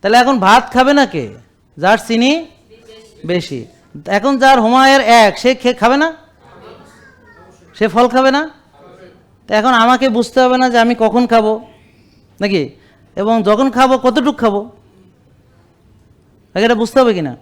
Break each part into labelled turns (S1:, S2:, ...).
S1: তাহলে এখন ভাত খাবে না কে? যার চিনি বেশি। এখন যার হোমায়ের এক, সে খে খাবে না? সে ফল খাবে না? তো এখন আমাকে বুঝতে হবে না যে আমি কখন খাব। নাকি? এবং যখন খাব, কতটুক খাব? এটা বুঝতে হবে কি না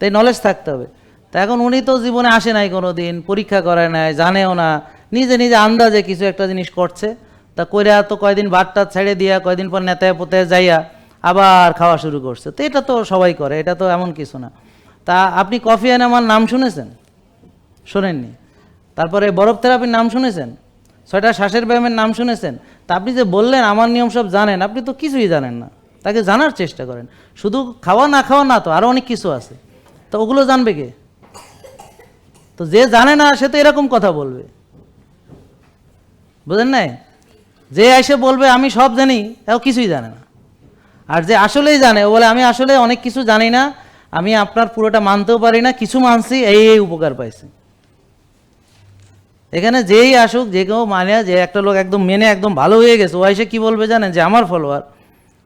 S1: তাই নলেজ থাকতে হবে। তা এখন উনি তো জীবনে আসে নাই কোনো দিন পরীক্ষা করে নাই, জানেও না। নিজে নিজে আন্দাজে কিছু একটা জিনিস করছে। তা কইরা তো কয়দিন ভাতটা ছেড়ে দিয়া, কয়দিন পর নেতায় পোতে যাইয়া আবার খাওয়া শুরু করছে। তো এটা তো সবাই করে, এটা তো এমন কিছু না। তা আপনি কফি আনে আমার নাম শুনেছেন? শোনেননি। তারপরে বরফ থেরাপির নাম শুনেছেন? ছয়টা শ্বাসের ব্যায়ামের নাম শুনেছেন? তা আপনি যে বললেন, আমার নিয়ম সব জানেন, আপনি তো কিছুই জানেন না। তাকে জানার চেষ্টা করেন। শুধু খাওয়া না খাওয়া না তো আরও অনেক কিছু আছে। তো ওগুলো জানবে কে? তো যে জানে না, সে তো এরকম কথা বলবে। বুঝেন নাই? যে এসে বলবে, আমি সব জানি এও কিছুই জানে না। আর যে আসলেই জানে, ও বলে, আমি আসলে অনেক কিছু জানি না, আমি আপনার পুরোটা মানতেও পারি না, কিছু মানছি, এই এই উপকার পাইছি। এখানে যেই আসুক, যে কেউ মানে যে একটা লোক একদম মেনে একদম ভালো হয়ে গেছে, ও এসে কি বলবে জানেন? যে আমার ফলোয়ার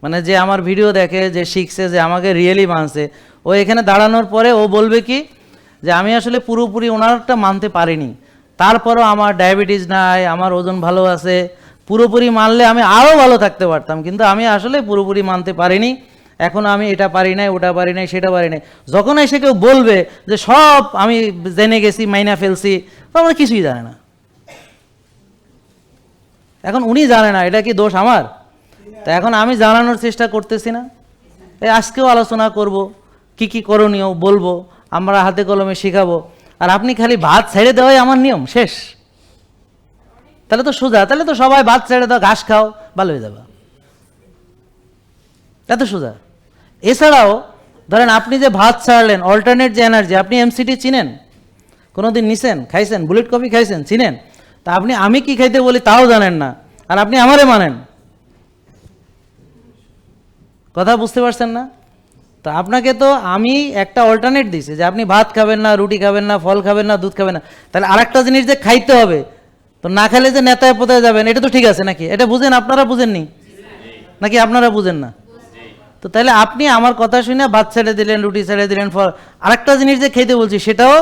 S1: মানে যে আমার ভিডিও দেখে, যে শিখছে, যে আমাকে রিয়েলি মানছে। ও এখানে দাঁড়ানোর পরে ও বলবে কি? যে আমি আসলে পুরোপুরি ওনারটা মানতে পারিনি। তারপরও আমার ডায়াবেটিস নাই, আমার ওজন ভালো আছে পুরোপুরি মানলে আমি আরও ভালো থাকতে পারতাম, কিন্তু আমি আসলে পুরোপুরি মানতে পারিনি। এখন আমি এটা পারি নাই, ওটা পারি নাই, সেটা পারি নাই। যখন এসে কেউ বলবে যে সব আমি জেনে গেছি, মাইনা ফেলছি, তো আমার কিছুই জানে না। এখন উনি জানে না, এটা কি দোষ আমার? তা এখন আমি জানানোর চেষ্টা করতেছি না। এই আজকেও আলোচনা করব, কি কি করণীয় বলব, আমরা হাতে কলমে শেখাবো। আর আপনি খালি ভাত ছেড়ে দেওয়াই আমার নিয়ম, শেষ। তাহলে তো সোজা, তাহলে তো সবাই ভাত ছেড়ে দাও, ঘাস খাও, ভালো হয়ে যাবে। এত সোজা। এছাড়াও, ধরেন আপনি যে ভাত ছাড়লেন অল্টারনেট যে এনার্জি আপনি এমসিটি চিনেন? কোনোদিন নিছেন? খাইছেন? বুলেট কফি খাইছেন? চিনেন? তা আপনি, আমি কি খাইতে বলি তাও জানেন না, আর আপনি আমারে মানেন। কথা বুঝতে পারছেন না? তো আপনাকে তো আমি একটা অল্টারনেট দিছি, যে আপনি ভাত খাবেন না, রুটি খাবেন না, ফল খাবেন না, দুধ খাবেন না। তাহলে আরেকটা জিনিস যে খাইতে হবে তো না খেলে যে নেতায় পোতায় যাবেন, এটা তো ঠিক আছে নাকি? এটা বুঝেন, আপনারা বুঝেননি? নাকি আপনারা বুঝেন না? তো তাহলে আপনি আমার কথা শুনে ভাত ছেড়ে দিলেন, রুটি ছেড়ে দিলেন, ফল আরেকটা জিনিস যে খেতে বলছি, সেটাও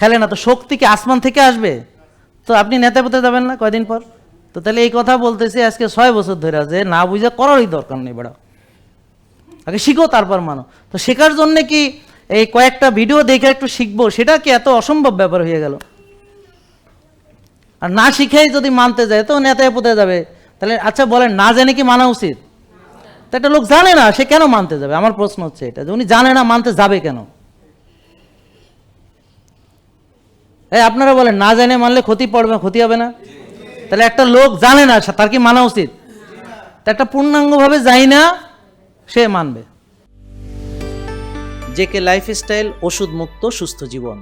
S1: খেলে না। তো শক্তি কি আসমান থেকে আসবে? তো আপনি নেতা পেতে যাবেন না কয়দিন পর? তো তাহলে এই কথা বলতেছি আজকে ছয় বছর ধরে, যে না বুঝে করারই দরকার নেই বেড়া। আগে শিখো, তারপর মানো। তো শেখার জন্য কি এই কয়েকটা ভিডিও দেখে একটু শিখব? সেটা কি এত অসম্ভব ব্যাপার হয়ে গেল? আর না শিখেই যদি মানতে যায় তো নেতায় পোতে যাবে। তাহলে আচ্ছা বলেন, না জেনে কি মানা উচিত? তো একটা লোক জানে না, সে কেন মানতে যাবে? আমার প্রশ্ন হচ্ছে এটা উনি জানে না মানতে যাবে কেন? এই আপনারা বলেন, না জানে মানলে ক্ষতি পড়বে, ক্ষতি হবে না? তাহলে একটা লোক জানে না তার কি মানা উচিত? তা একটা পূর্ণাঙ্গভাবে যাই না, সে মানবে। জেকে লাইফস্টাইল ওষুধ মুক্ত সুস্থ জীবন।